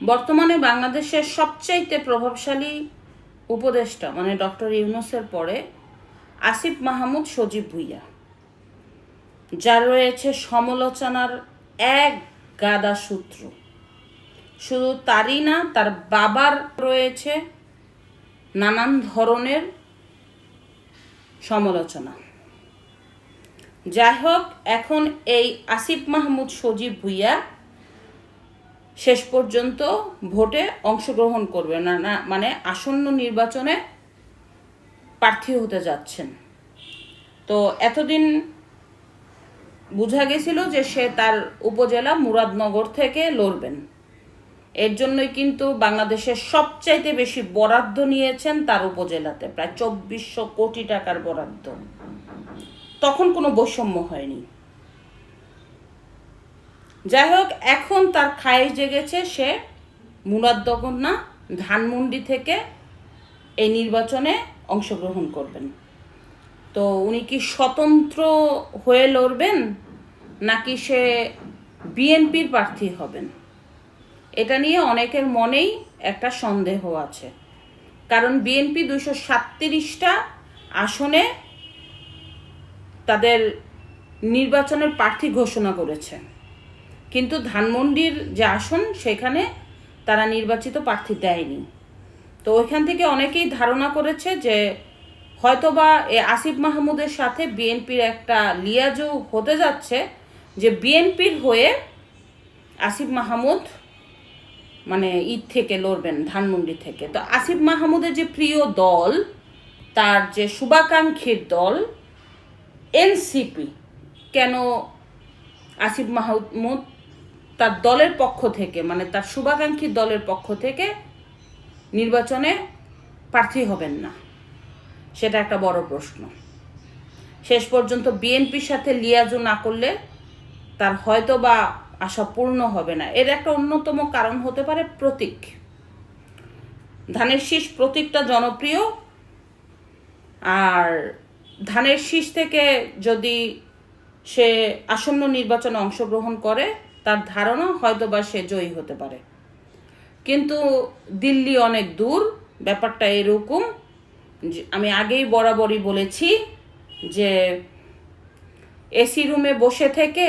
বর্তমানে বাংলাদেশের সবচাইতে প্রভাবশালী উপদেষ্টা মানে ডক্টর ইউনুসের পরে আসিফ মাহমুদ সজীব ভুইয়া, যার রয়েছে সমালোচনার এক গাদা সূত্র। শুধু তারই না, তার বাবার রয়েছে নানান ধরনের সমালোচনা। যাই হোক, এখন এই আসিফ মাহমুদ সজীব ভুইয়া শেষ পর্যন্ত ভোটে অংশগ্রহণ করবে না না মানে আসন্ন নির্বাচনে প্রার্থী হতে যাচ্ছেন। তো এতদিন বোঝা গেছিল যে সে তার উপজেলা মুরাদনগর থেকে লড়বেন। এর জন্যই কিন্তু বাংলাদেশের সবচাইতে বেশি বরাদ্দ নিয়েছেন তার উপজেলাতে, প্রায় চব্বিশশো কোটি টাকার বরাদ্দ। তখন কোনো বৈষম্য হয়নি। যাই হোক, এখন তার খায়ে জেগেছে সে মুরাদনগর না, ধানমন্ডি থেকে এই নির্বাচনে অংশগ্রহণ করবেন। তো উনি কি স্বতন্ত্র হয়ে লড়বেন, নাকি সে বিএনপির প্রার্থী হবেন? এটা নিয়ে অনেকের মনেই একটা সন্দেহ আছে। কারণ বিএনপি দুশো সাতত্রিশটা আসনে তাদের নির্বাচনের প্রার্থী ঘোষণা করেছে। কিন্তু ধানমন্ডির যে আসন, সেখানে তারা নির্বাচিত প্রার্থী দেয়নি। তো ওইখান থেকে অনেকেই ধারণা করেছে যে হয়তোবা এ আসিফ মাহমুদের সাথে বিএনপির একটা লিয়াজু হতে যাচ্ছে, যে বিএনপির হয়ে আসিফ মাহমুদ মানে ঈদ থেকে লড়বেন, ধানমন্ডি থেকে। তো আসিফ মাহমুদের যে প্রিয় দল, তার যে শুভাকাঙ্ক্ষীর দল, এনসিপি, কেন আসিফ মাহমুদ তার দলের পক্ষ থেকে মানে তার শুভাকাঙ্ক্ষী দলের পক্ষ থেকে নির্বাচনে প্রার্থী হবেন না। সেটা একটা বড় প্রশ্ন। শেষ পর্যন্ত বিএনপির সাথে লিয়াজু না করলে তার হয়তো বা আশা পূর্ণ হবে না। এর একটা অন্যতম কারণ হতে পারে প্রতীক। ধানের শীষ প্রতীকটা জনপ্রিয়। আর ধানের শীষ থেকে যদি সে আসন্ন নির্বাচনে অংশগ্রহণ করে তার ধারণা হয়তো বা সে জয়ী হতে পারে। কিন্তু দিল্লি অনেক দূর, ব্যাপারটা এরকম আমি আগেই বরাবরই বলেছি যে এসি রুমে বসে থেকে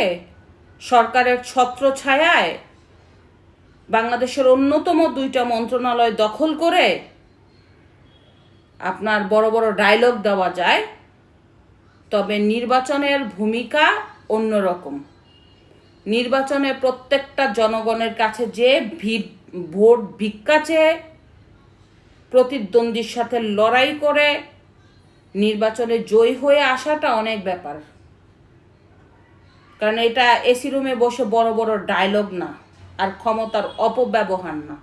সরকারের ছত্র ছায়ায় বাংলাদেশের অন্যতম দুইটা মন্ত্রণালয় দখল করে আপনার বড় বড় ডায়লগ দেওয়া যায়, তবে নির্বাচনের ভূমিকা অন্যরকম। নির্বাচনে প্রত্যেকটা জনগণের কাছে যে ভোট ভিক্ষা চেয়ে প্রতিদ্বন্দ্বীর সাথে লড়াই করে নির্বাচনে জয়ী হয়ে আসাটা অনেক ব্যাপার। কারণ এটা এসি রুমে বসে বড় বড় ডায়লগ না, আর ক্ষমতার অপব্যবহার না।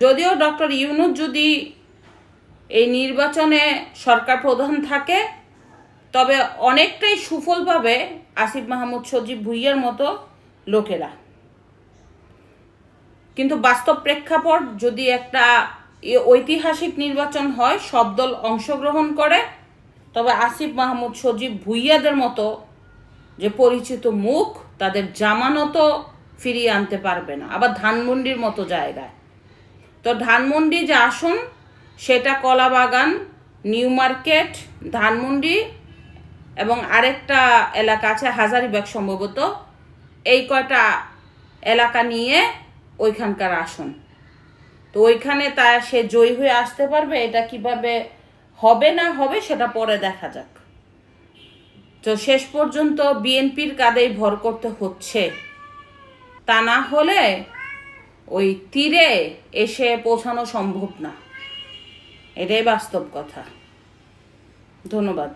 যদিও ডক্টর ইউনুস যদি এই নির্বাচনে সরকার প্রধান থাকে, তবে অনেকটাই সুফল পাবে আসিফ মাহমুদ সজীব ভুইয়ার মতো লোকেরা। কিন্তু বাস্তব প্রেক্ষাপট যদি একটা ঐতিহাসিক নির্বাচন হয়, সব দল অংশগ্রহণ করে, তবে আসিফ মাহমুদ সজীব ভুইয়াদের মতো যে পরিচিত মুখ, তাদের জামানতও ফিরিয়ে আনতে পারবে না। আবার ধানমন্ডির মতো জায়গায়। তো ধানমন্ডি যে আসন, সেটা কলাবাগান, নিউ মার্কেট, ধানমন্ডি এবং আরেকটা এলাকা আছে হাজারিবাগ সম্ভবত। এই কয়টা এলাকা নিয়ে ওইখানকার আসন। তো ওইখানে তা সে জয়ী হয়ে আসতে পারবে, এটা কীভাবে হবে না হবে সেটা পরে দেখা যাক। তো শেষ পর্যন্ত বিএনপির কাঁধেই ভর করতে হচ্ছে। তা না হলে ওই তীরে এসে পৌঁছানো সম্ভব না। এটাই বাস্তব কথা। ধন্যবাদ।